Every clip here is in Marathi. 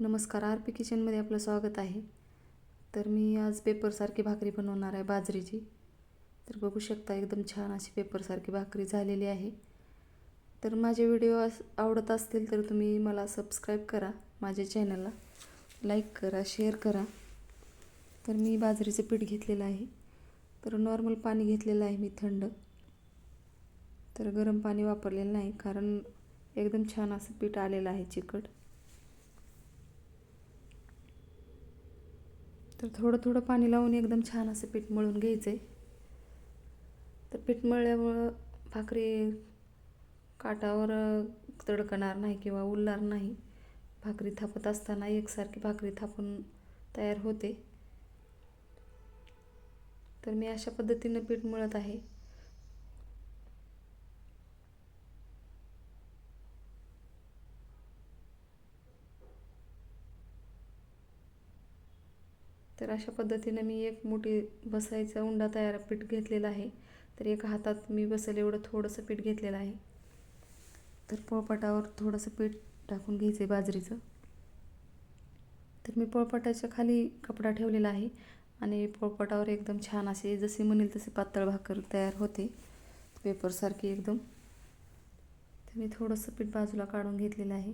नमस्कार आर पी किचनमध्ये आपलं स्वागत आहे. तर मी आज पेपरसारखी भाकरी बनवणार आहे बाजरीची. तर बघू शकता एकदम छान अशी पेपरसारखी भाकरी झालेली आहे. तर माझे व्हिडिओ अस आवडत असतील तर तुम्ही मला सबस्क्राईब करा माझ्या चॅनलला लाईक करा शेअर करा. तर मी बाजरीचं पीठ घेतलेलं आहे. तर नॉर्मल पाणी घेतलेलं आहे मी थंड. तर गरम पाणी वापरलेलं नाही कारण एकदम छान असं पीठ आलेलं आहे चिकट. तर थोडं थोडं पाणी लावून एकदम छान असं पीठ मळून घ्यायचं आहे तर पीठ मळल्यामुळं भाकरी काटावर तडकणार नाही किंवा उरणार नाही. भाकरी थापत असताना एकसारखी भाकरी थापून तयार होते. तर मी अशा पद्धतीनं पीठ मळत आहे. तर अशा पद्धतीनं मी एक मोठी बसायचा उंडा तयार पीठ घेतलेला आहे. तर एका हातात मी बसेल एवढं थोडंसं पीठ घेतलेलं आहे. तर पोळपाटावर थोडंसं पीठ टाकून घ्यायचं आहे बाजरीचं. तर मी पोळपाटाच्या खाली कपडा ठेवलेला आहे आणि पोळपाटावर एकदम छान असे जसे म्हणेल तसे पातळ भाकर तयार होते. पेपरसारखी एकदम. तर मी थोडंसं पीठ बाजूला काढून घेतलेलं आहे.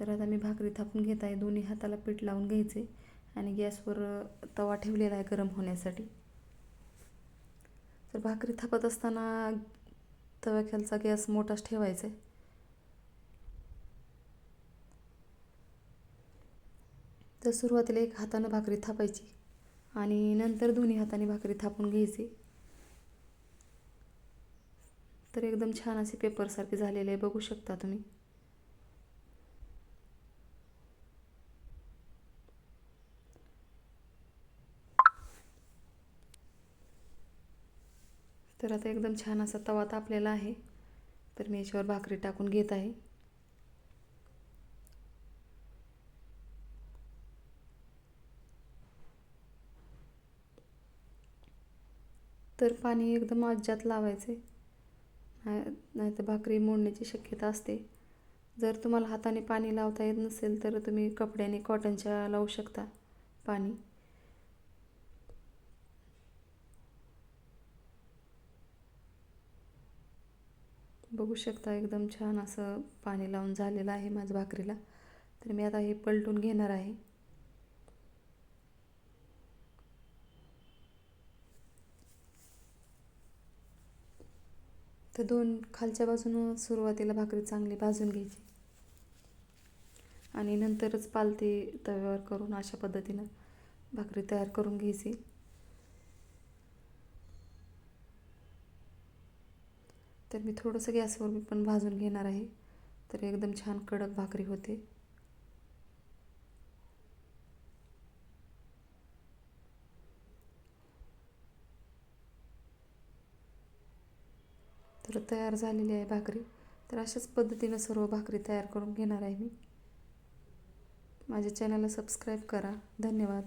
तर आता मी भाकरी थापून घेत आहे. दोन्ही हाताला पीठ लावून घ्यायचे आणि गॅसवर तवा ठेवलेला आहे गरम होण्यासाठी. तर भाकरी थापत असताना तव्याखालचा गॅस मोठाच ठेवायचा आहे तर सुरुवातीला एक हातानं भाकरी थापायची आणि नंतर दोन्ही हाताने भाकरी थापून घ्यायची. तर एकदम छान असे पेपरसारखे झालेले आहे बघू शकता तुम्ही. तर आता एकदम छान असा तवा तापलेला आहे. तर मी याच्यावर भाकरी टाकून घेत आहे. तर पाणी एकदम अज्जात लावायचे. नाही तर भाकरी मोडण्याची शक्यता असते. जर तुम्हाला हाताने पाणी लावता येत नसेल तर तुम्ही कपड्याने कॉटनच्या लावू शकता पाणी. बघू शकता एकदम छान असं पाणी लावून झालेलं आहे माझ्या भाकरीला. तर मी आता हे पलटून घेणार आहे. तर दोन खालच्या बाजूनं सुरुवातीला भाकरी चांगली भाजून घ्यायची. आणि नंतरच पालती तव्यावर करून अशा पद्धतीनं भाकरी तयार करून घ्यायची. तर मी थोडंसं गॅसवर मी पण भाजून घेणार आहे. तर एकदम छान कडक भाकरी होते. तर तयार झालेली आहे भाकरी. तर अशाच पद्धतीनं सर्व भाकरी तयार करून घेणार आहे मी. माझ्या चॅनलला सबस्क्राईब करा. धन्यवाद.